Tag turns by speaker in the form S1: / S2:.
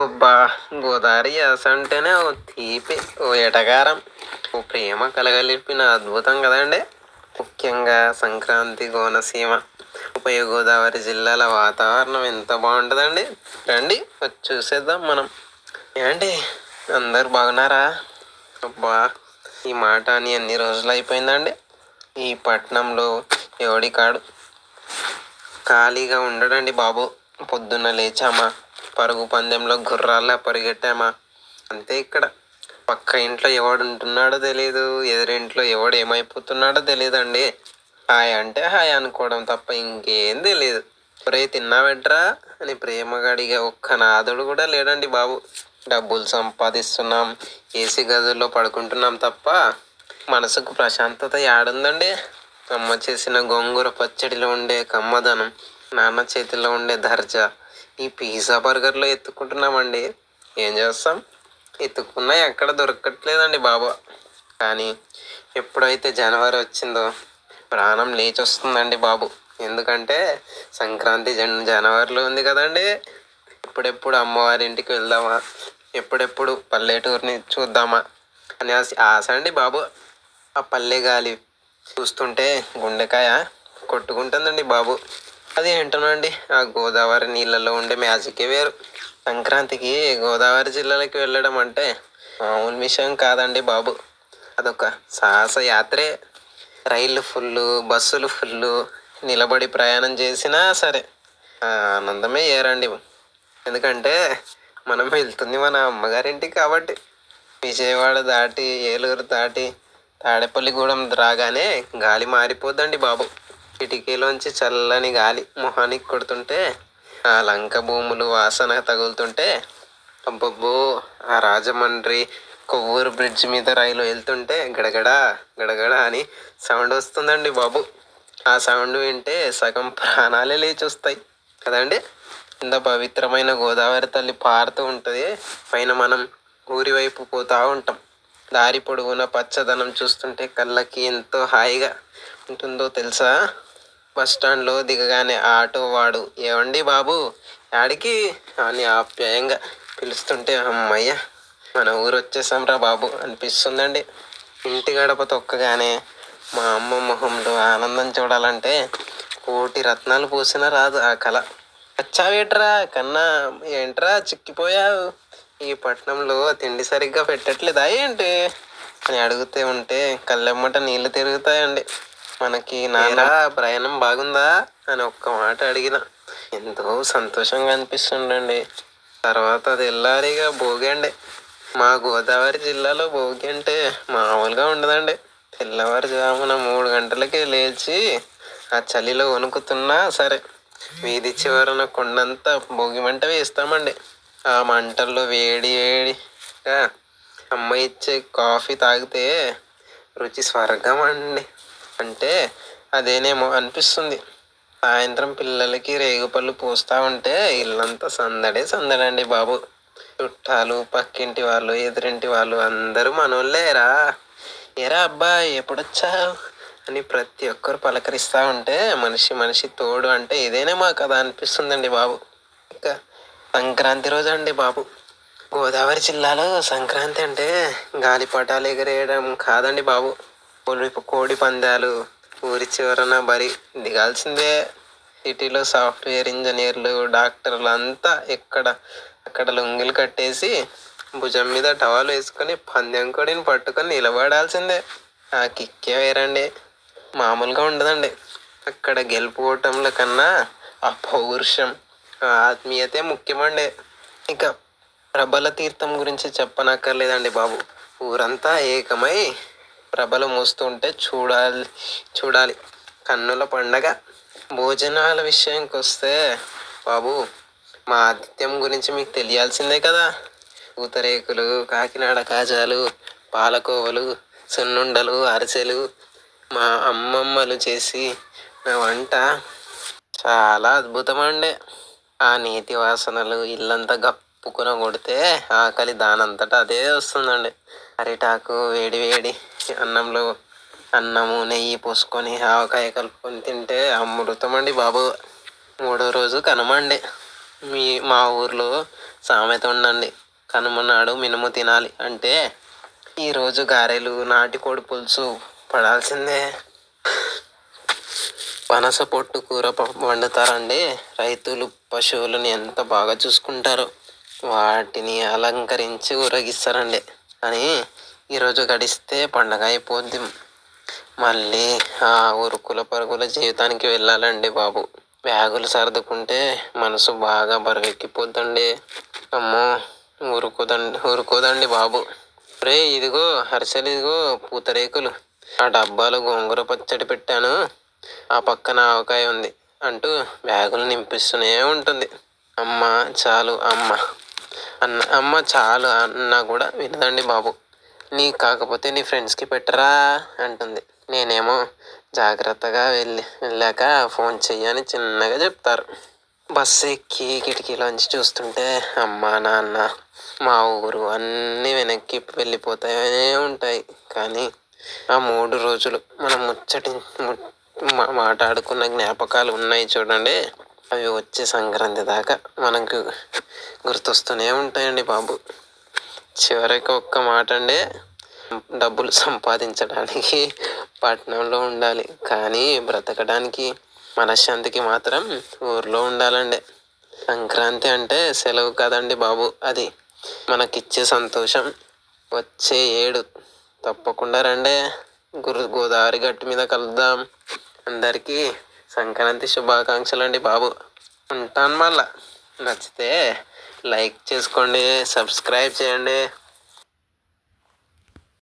S1: అబ్బా గోదావరి యాస అంటేనే ఓ తీపి ఓ ఎటగారం ఓ ప్రేమ కలగలిపిన అద్భుతం కదండి ముఖ్యంగా సంక్రాంతి కోనసీమ ఉభయ గోదావరి జిల్లాల వాతావరణం ఎంత బాగుంటుందండి? రండి వచ్చి చూసేద్దాం మనం. ఏంటి అందరు బాగున్నారా? అబ్బా ఈ మాట అని ఎన్ని రోజులు అయిపోయిందండి? ఈ పట్టణంలో ఎవడి కాడు? ఖాళీగా ఉండడండి బాబు పొద్దున్న లేచామా? పరుగు పందెంలో గుర్రాల్లా పరిగెట్టామా? అంతే ఇక్కడ. పక్క ఇంట్లో ఎవడు ఉంటున్నాడో తెలియదు ఎదురింట్లో ఎవడు ఏమైపోతున్నాడో తెలియదండి హాయ్ అంటే హాయ్ అనుకోవడం తప్ప ఇంకేం తెలియదు ఒరే తిన్నావెట్రా? అని ప్రేమగా అడిగే ఒక్క నాదుడు కూడా లేడండి బాబు. డబ్బులు సంపాదిస్తున్నాం ఏసీ గదుల్లో పడుకుంటున్నాం తప్ప మనసుకు ప్రశాంతత యాడుందండి. అమ్మ చేసిన గోంగూర పచ్చడిలో ఉండే కమ్మదనం నాన్న చేతిలో ఉండే దర్జా. ఈ పిజ్జా బర్గర్లో ఎత్తుకుంటున్నామండి. ఏం చేస్తాం? ఎత్తుకున్నా ఎక్కడ దొరకట్లేదండి బాబు. కానీ ఎప్పుడైతే జనవరి వచ్చిందో ప్రాణం లేచి వస్తుందండి బాబు. ఎందుకంటే సంక్రాంతి జన్ జనవరిలో ఉంది కదండి. ఎప్పుడెప్పుడు అమ్మవారి ఇంటికి వెళ్దామా? ఎప్పుడెప్పుడు పల్లెటూరిని చూద్దామా? అని ఆశ ఆశ అండి బాబు. ఆ పల్లె గాలి చూస్తుంటే గుండెకాయ కొట్టుకుంటుందండి బాబు. అది ఏంటోనండి ఆ గోదావరి నీళ్ళలో ఉండే మ్యాజికే వేరు. సంక్రాంతికి గోదావరి జిల్లాలకి వెళ్ళడం అంటే మామూలు విషయం కాదండి బాబు. అదొక సాహస యాత్రే. రైళ్ళు ఫుల్లు బస్సులు ఫుల్లు నిలబడి ప్రయాణం చేసినా సరే ఆనందమే ఏరండి. ఎందుకంటే మనం వెళ్తుంది మన అమ్మగారింటికి కాబట్టి. విజయవాడ దాటి ఏలూరు దాటి తాడేపల్లిగూడెం రాగానే గాలి మారిపోద్దండి బాబు. కిటికీలోంచి చల్లని గాలి మొహానికి కొడుతుంటే ఆ లంక భూములు వాసన తగులుతుంటే అబ్బబ్బో ఆ రాజమండ్రి కొవ్వూరు బ్రిడ్జ్ మీద రైలు వెళ్తుంటే గడగడ గడగడ అని సౌండ్ వస్తుందండి బాబు. ఆ సౌండ్ వింటే సగం ప్రాణాలే లేచి వస్తాయి కదండి? ఇంత పవిత్రమైన గోదావరి తల్లి పారుతూ ఉంటుంది. పైన మనం ఊరి వైపు పోతూ ఉంటాం. దారి పొడవునా పచ్చదనం చూస్తుంటే కళ్ళకి ఎంతో హాయిగా ఉంటుందో తెలుసా? బస్ స్టాండ్లో దిగగానే ఆటో వాడు ఏవండి బాబు? యాడికి అని ఆప్యాయంగా పిలుస్తుంటే అమ్మయ్య మన ఊరు వచ్చేసాంరా బాబు అనిపిస్తుందండి. ఇంటి గడప తొక్కగానే మా అమ్మ మొహంలో ఆనందం చూడాలంటే కోటి రత్నాలు పోసినా రాదు ఆ కళ. వచ్చావేట్రా కన్నా ఏంట్రా చిక్కిపోయావు? ఈ పట్టణంలో తిండి సరిగ్గా పెట్టట్లేదా ఏంటి? అని అడుగుతూ ఉంటే కళ్ళెమ్మట నీళ్ళు తిరుగుతాయండి. మనకి నాన్న ప్రయాణం బాగుందా? అని ఒక్క మాట అడిగిన. ఎంతో సంతోషంగా అనిపిస్తుండండి. తర్వాత అది ఎల్లారిగా భోగి అండి మా గోదావరి జిల్లాలో భోగి అంటే మామూలుగా ఉండదండి. తెల్లవారుజామున మూడు గంటలకే లేచి ఆ చలిలో వణుకుతున్నా సరే వీధి చివరన కొండంతా భోగి మంట వేస్తామండి. ఆ మంటల్లో వేడి వేడిగా అమ్మ ఇచ్చే కాఫీ తాగితే రుచి స్వర్గం అండి అంటే అదేనేమో అనిపిస్తుంది. సాయంత్రం పిల్లలకి రేగుపళ్ళు పూస్తా ఉంటే ఇల్లంతా సందడే సందడండి బాబు. చుట్టాలు పక్కింటి వాళ్ళు ఎదురింటి వాళ్ళు అందరూ మనోళ్ళేరా. ఏరా అబ్బా ఎప్పుడొచ్చావు? అని ప్రతి ఒక్కరు పలకరిస్తూ ఉంటే మనిషి మనిషి తోడు అంటే ఇదేనేమో కదా అనిపిస్తుందండి బాబు. ఇంకా సంక్రాంతి రోజు అండి బాబు. గోదావరి జిల్లాలో సంక్రాంతి అంటే గాలిపటాలు ఎగరేయడం కాదండి బాబు. కోడి కోడి పందాలు ఊరి చివరన బరి దిగాల్సిందే. సిటీలో సాఫ్ట్వేర్ ఇంజనీర్లు డాక్టర్లు అంతా ఎక్కడ అక్కడ లొంగిలు కట్టేసి భుజం మీద టవాలు వేసుకొని పందెం కోడిని పట్టుకొని నిలబడాల్సిందే. ఆ కిక్కే వేరండి. మామూలుగా ఉండదండి. అక్కడ గెలుపు ఓటముల కన్నా ఆ పౌరుషం ఆ ఆత్మీయతే ముఖ్యమండి. ఇక ప్రబల తీర్థం గురించి చెప్పనక్కర్లేదండి బాబు. ఊరంతా ఏకమై ప్రభలు మోస్తుంటే చూడాలి చూడాలి. కన్నుల పండగ భోజనాల విషయానికి వస్తే బాబు మా ఆతిథ్యం గురించి మీకు తెలియాల్సిందే కదా. పూతరేకులు కాకినాడ కాజాలు పాలకోవలు సున్నుండలు అరిసెలు మా అమ్మమ్మలు చేసి నా వంట చాలా అద్భుతమండే. ఆ నీతి వాసనలు ఇల్లంతా ఉప్పుకున కొడితే ఆకలి దానంతటా అదే వస్తుందండి. అరిటాకు వేడి వేడి అన్నంలో అన్నము నెయ్యి పోసుకొని ఆవకాయ కలుపుకొని తింటే అమృతం అండి బాబు. మూడో రోజు కనుమండి మీ మా ఊర్లో సామెత ఉండండి నాడు మినుము తినాలి అంటే ఈరోజు గారెలు నాటికోడి పులుసు పడాల్సిందే. పనస పొట్టు కూర వండుతారండి. రైతులు పశువులను ఎంత బాగా చూసుకుంటారో. వాటిని అలంకరించి ఊరగిస్తారండి. అని ఈరోజు గడిస్తే పండగ అయిపోద్ది. మళ్ళీ ఆ ఉరుకుల పరుగుల జీవితానికి వెళ్ళాలండి బాబు. బ్యాగులు సర్దుకుంటే మనసు బాగా బరువెక్కిపోద్దండి. అమ్మో ఊరుకోదండి ఉరుకోదండి బాబు. రే ఇదిగో హర్షలు ఇదిగో పూతరేకులు. ఆ డబ్బాలో గోంగూర పచ్చడి పెట్టాను. ఆ పక్కన ఆవకాయ ఉంది అంటూ బ్యాగులు నింపిస్తూనే ఉంటుంది. అమ్మ చాలు అమ్మ. అన్న అమ్మ చాలు అన్నా కూడా వినదండి బాబు. నీ కాకపోతే నీ ఫ్రెండ్స్కి పెట్టరా అంటుంది. నేనేమో జాగ్రత్తగా వెళ్ళి వెళ్ళాక ఫోన్ చెయ్యని చిన్నగా చెప్తారు. బస్సు ఎక్కి కిటికీలోంచి చూస్తుంటే అమ్మ నాన్న మా ఊరు అన్నీ వెనక్కి వెళ్ళిపోతాయే ఉంటాయి. కానీ ఆ మూడు రోజులు మనం ముచ్చటి మాట్లాడుకున్న జ్ఞాపకాలు ఉన్నాయి చూడండి. అవి వచ్చే సంక్రాంతి దాకా మనకు గుర్తొస్తూనే ఉంటాయండి బాబు. చివరికి ఒక్క మాట అండి డబ్బులు సంపాదించడానికి పట్టణంలో ఉండాలి. కానీ బ్రతకడానికి మనశ్శాంతికి మాత్రం ఊర్లో ఉండాలండి. సంక్రాంతి అంటే సెలవు కదండి బాబు అది. మనకిచ్చే సంతోషం వచ్చే ఏడు. తప్పకుండా రండి. గురు గోదావరి గట్టు మీద కలుద్దాం. అందరికీ సంక్రాంతి శుభాకాంక్షలు అండి బాబు. ఉంటాను మళ్ళా. నచ్చితే లైక్ చేసుకోండి సబ్స్క్రైబ్ చేయండి.